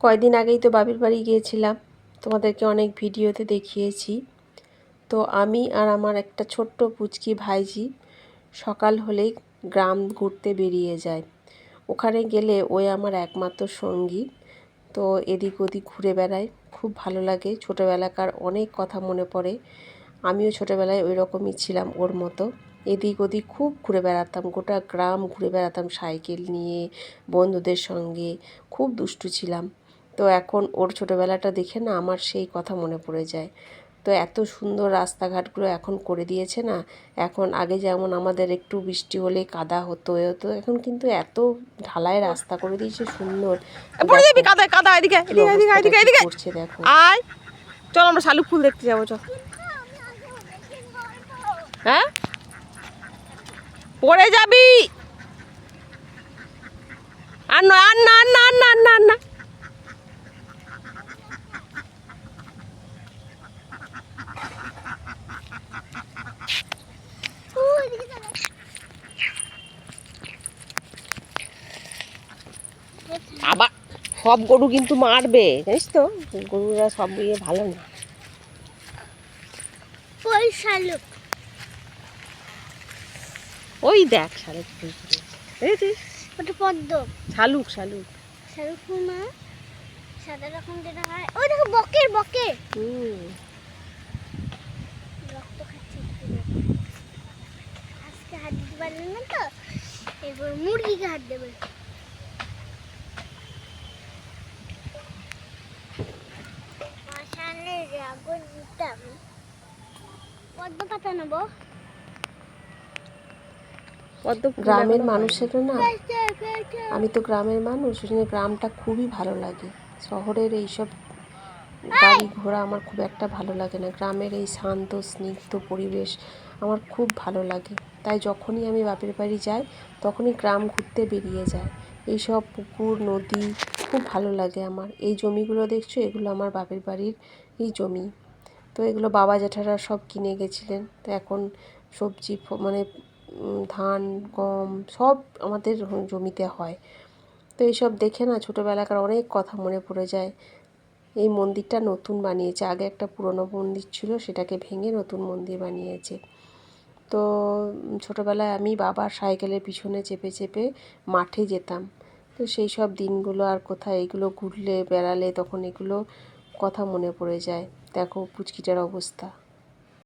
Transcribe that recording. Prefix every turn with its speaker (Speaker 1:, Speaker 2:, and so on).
Speaker 1: কয়দিন আগেই তো বাবির বাড়ি গিয়েছিলাম। তোমাদেরকে অনেক ভিডিওতে দেখিয়েছি। তো আমি আর আমার একটা ছোট্ট পুচকি ভাইজি সকাল হলেই গ্রাম ঘুরতে বেরিয়ে যায়। ওখানে গেলে ওই আমার একমাত্র সঙ্গী। তো এদিক ওদিক ঘুরে বেড়ায়। খুব ভালো লাগে। ছোটোবেলাকার অনেক কথা মনে পড়ে। আমিও ছোটোবেলায় ওই রকমই ছিলাম ওর মতো। এদিক ওদিক খুব ঘুরে বেড়াতাম। গোটা গ্রাম ঘুরে বেড়াতাম সাইকেল নিয়ে, বন্ধুদের সঙ্গে। খুব দুষ্টু ছিলাম। তো এখন ওর ছোটোবেলাটা দেখে না আমার সেই কথা মনে পড়ে যায়। তো এত সুন্দর রাস্তাঘাটগুলো এখন করে দিয়েছে না এখন আগে যেমন আমাদের একটু বৃষ্টি হলে কাদা হতো এ হতো এখন কিন্তু এত ঢালাই রাস্তা করে দিয়েছে সুন্দর।
Speaker 2: পড়ে যাবি কাদায় কাদা এদিকে এদিকে এদিকে এদিকে
Speaker 1: করছে দেখো।
Speaker 2: আয়। চল আমরা শালুক ফুল দেখতে যাব চল। হ্যাঁ? পড়ে যাবি। আর না আর না আর আর না সব গরু কিন্তু মারবে জানিস তো? গরুরা সব ইয়ে ভালো না।
Speaker 3: ওই শালুক।
Speaker 2: ওই দেখ শালুক ফুল দেখেছিস?
Speaker 3: ওটা পদ্ম।
Speaker 2: শালুক শালুক।
Speaker 3: শালুক ফুল না? সাদা রকম যেটা হয়। ওই দেখো বকের বকে
Speaker 2: হুম।
Speaker 3: রক্ত খাচ্ছে। আজকে হাত দিতে পারলেন না তো? এরপর মুরগিকে হাত দেবে
Speaker 1: গ্রামের
Speaker 2: এখনও
Speaker 1: মানুষেরও না। আমি তো গ্রামের মানুষ গ্রামটা খুবই ভালো লাগে। শহরের এইসব গাড়ি ঘোড়া আমার খুব একটা ভালো লাগে না। গ্রামের এই শান্ত, স্নিগ্ধ পরিবেশ আমার খুব ভালো লাগে। তাই যখনই আমি বাপের বাড়ি যাই, তখনই গ্রাম ঘুরতে বেরিয়ে যায়। এইসব পুকুর, নদী খুব ভালো লাগে আমার। এই জমিগুলো দেখছ? এগুলো আমার বাপের বাড়ির এই জমি। তো এগুলো বাবা জ্যাঠারা সব কিনে গেছিলেন। তো এখন সবজি মানে ধান, গম সব আমাদের জমিতে হয়। তো এইসব দেখে না ছোটোবেলাকার অনেক কথা মনে পড়ে যায়। এই মন্দিরটা নতুন বানিয়েছে। আগে একটা পুরনো মন্দির ছিল, সেটাকে ভেঙে নতুন মন্দির বানিয়েছে। তো ছোটোবেলায় আমি বাবার সাইকেলের পিছনে চেপে চেপে মাঠে যেতাম। তো সেই সব দিনগুলো আর কোথায় এগুলো ঘুরলে, বেড়ালে তখন এগুলো কথা মনে পড়ে যায়। দেখো পুচকিটার অবস্থা।